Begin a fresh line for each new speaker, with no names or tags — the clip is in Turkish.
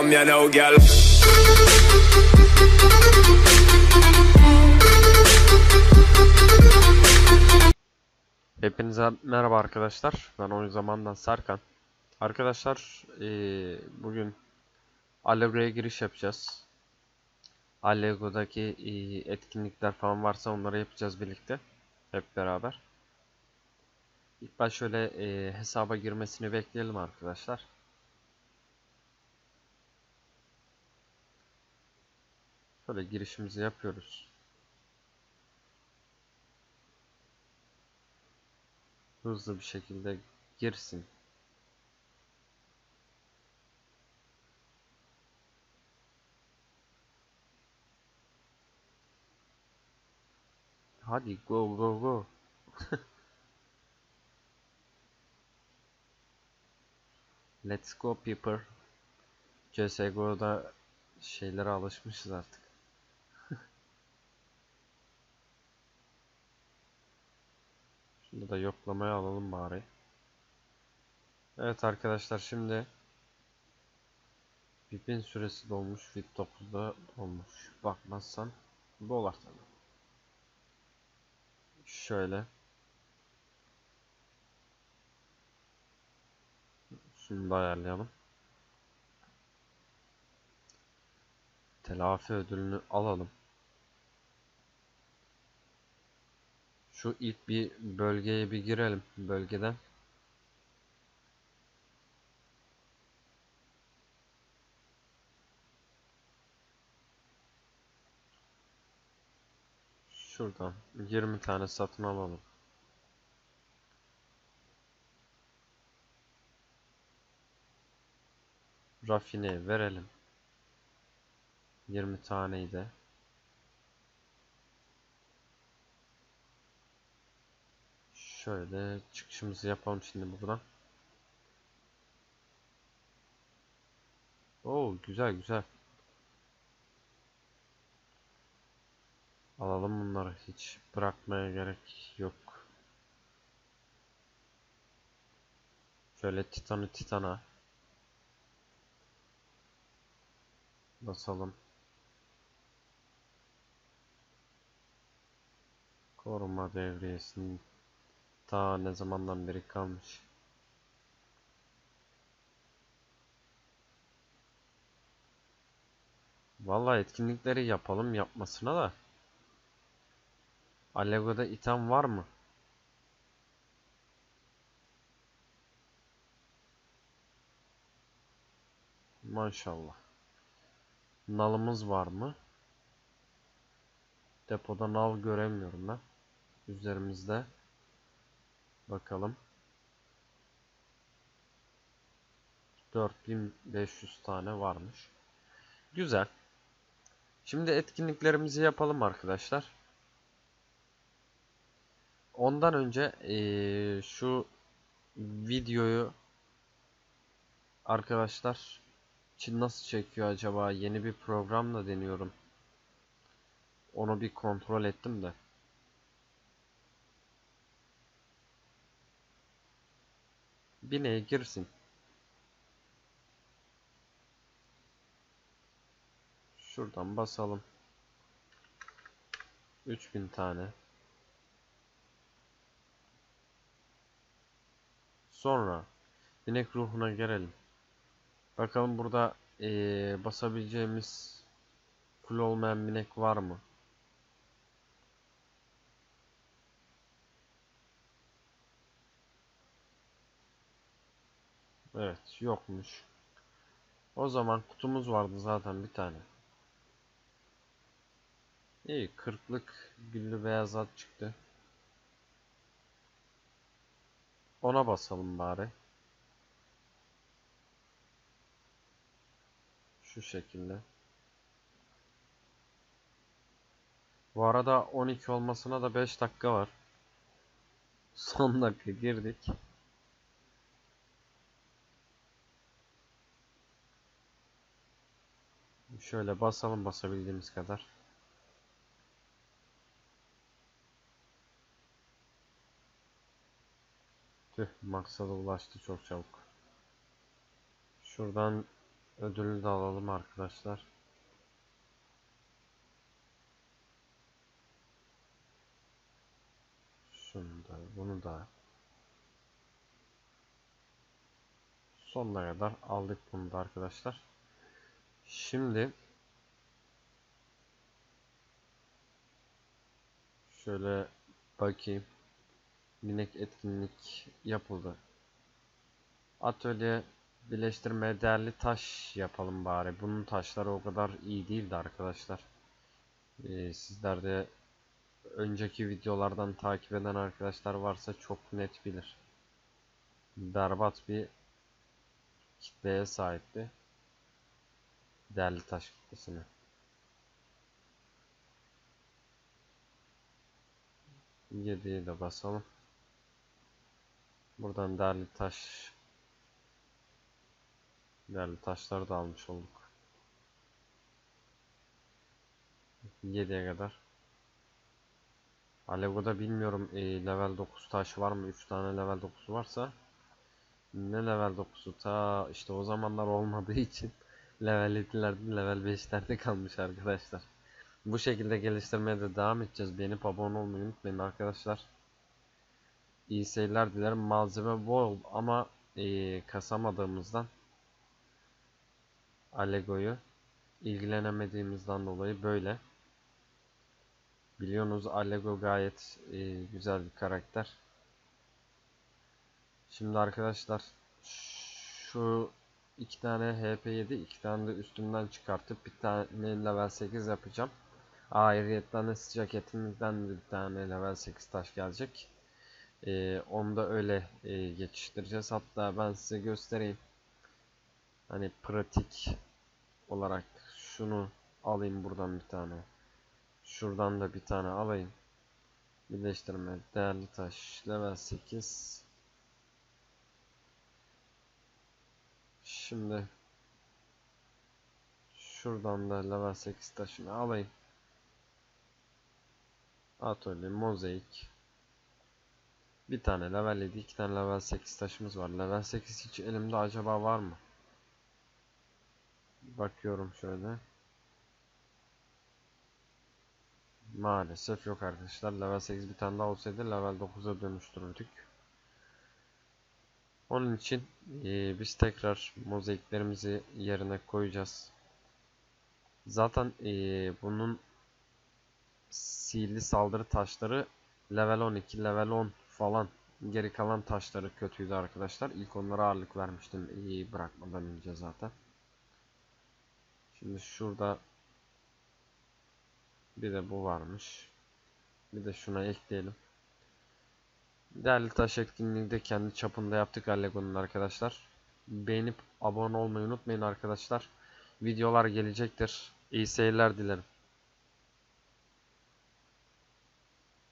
Come here now, girl.
Hepinize merhaba arkadaşlar. Ben oyun zamandan Serkan. Arkadaşlar bugün Allego'ya giriş yapacağız. Allego'daki etkinlikler falan varsa onları yapacağız birlikte. Hep beraber. İlk baş şöyle hesaba girmesini bekleyelim arkadaşlar. Şöyle girişimizi yapıyoruz. hızlı bir şekilde girsin. Hadi go go go. Let's go people. CSGO'da şeylere alışmışız artık. Şunu da yoklamaya alalım bari. Evet arkadaşlar şimdi VIP'in süresi dolmuş. VIP 9'da dolmuş. Bakmazsan dolar tabii. Şöyle. Şunu da ayarlayalım. Telafi ödülünü alalım. Şu ilk bir bölgeye bir girelim bölgeden. Şuradan 20 tane satın alalım. Rafine verelim. 20 taneyi de Şöyle çıkışımızı yapalım şimdi buradan. Oo güzel güzel. Alalım bunları hiç bırakmaya gerek yok. Şöyle titanı titana basalım. Koruma devriyesinin Ta ne zamandan beri kalmış. Vallahi etkinlikleri yapalım yapmasına da. Allego'da item var mı? Maşallah. Nalımız var mı? Depoda nal göremiyorum ben. Üzerimizde. Bakalım. 4500 tane varmış. Güzel. Şimdi etkinliklerimizi yapalım arkadaşlar. Ondan önce ee, şu videoyu arkadaşlar için nasıl çekiyor acaba? Yeni bir programla deniyorum. Onu bir kontrol ettim de. Bineğe girsin. Şuradan basalım. 3000 tane. Sonra binek ruhuna gelelim. Bakalım burada ee, basabileceğimiz full olmayan binek var mı? Evet yokmuş. O zaman kutumuz vardı zaten bir tane. İyi kırklık güllü beyaz at çıktı. Ona basalım bari. Şu şekilde. Bu arada 12 olmasına da 5 dakika var. Son dakika girdik. Şöyle basalım basabildiğimiz kadar. Tüh maksada ulaştı çok çabuk. Şuradan Ödülü de alalım arkadaşlar. Şunu da, bunu da. Sonuna kadar aldık bunu da arkadaşlar. Şimdi şöyle bakayım. Minik etkinlik yapıldı. Atölye birleştirmeye değerli taş yapalım bari. Bunun taşları o kadar iyi değildi arkadaşlar. Ee, sizler de önceki videolardan takip eden arkadaşlar varsa çok net bilir. Berbat bir kitleye sahipti. Değerli taş kitlesine. Yediye de basalım. Buradan değerli taş değerli taşları da almış olduk. 7'ye kadar. Alego'da bilmiyorum e, level 9 taş var mı? 3 tane level 9 varsa ne level 9'u ta işte o zamanlar olmadığı için level 7'lerde level 5'lerde kalmış arkadaşlar. Bu şekilde geliştirmeye de devam edeceğiz. Beğenip abone olmayı unutmayın arkadaşlar. İyi seyirler dilerim. Malzeme bol ama e, kasamadığımızdan Alego'yu ilgilenemediğimizden dolayı böyle. Biliyorsunuz Allego gayet e, güzel bir karakter. Şimdi arkadaşlar şu iki tane HP7 iki tane de üstünden çıkartıp bir tane level 8 yapacağım. Ayrıyetten de sıcak etimizden de bir tane level 8 taş gelecek. E, onu da öyle e, geçiştireceğiz. Hatta ben size göstereyim. Hani pratik olarak şunu alayım buradan bir tane. Şuradan da bir tane alayım. Birleştirme değerli taş level 8. Şimdi şuradan da level 8 taşını alayım. Atölye mozaik. Bir tane level 7, iki tane level 8 taşımız var. Level 8 hiç elimde acaba var mı? Bakıyorum şöyle. Maalesef yok arkadaşlar. Level 8 bir tane daha olsaydı level 9'a dönüştürürdük. Onun için e, biz tekrar mozaiklerimizi yerine koyacağız. Zaten e, bunun sihirli saldırı taşları level 12, level 10 falan. Geri kalan taşları kötüydü arkadaşlar. İlk onlara ağırlık vermiştim iyi bırakmadan önce zaten. Şimdi şurada bir de bu varmış. Bir de şuna ekleyelim. Değerli taş etkinliğini de kendi çapında yaptık Allego'nun arkadaşlar. Beğenip abone olmayı unutmayın arkadaşlar. Videolar gelecektir. İyi seyirler dilerim.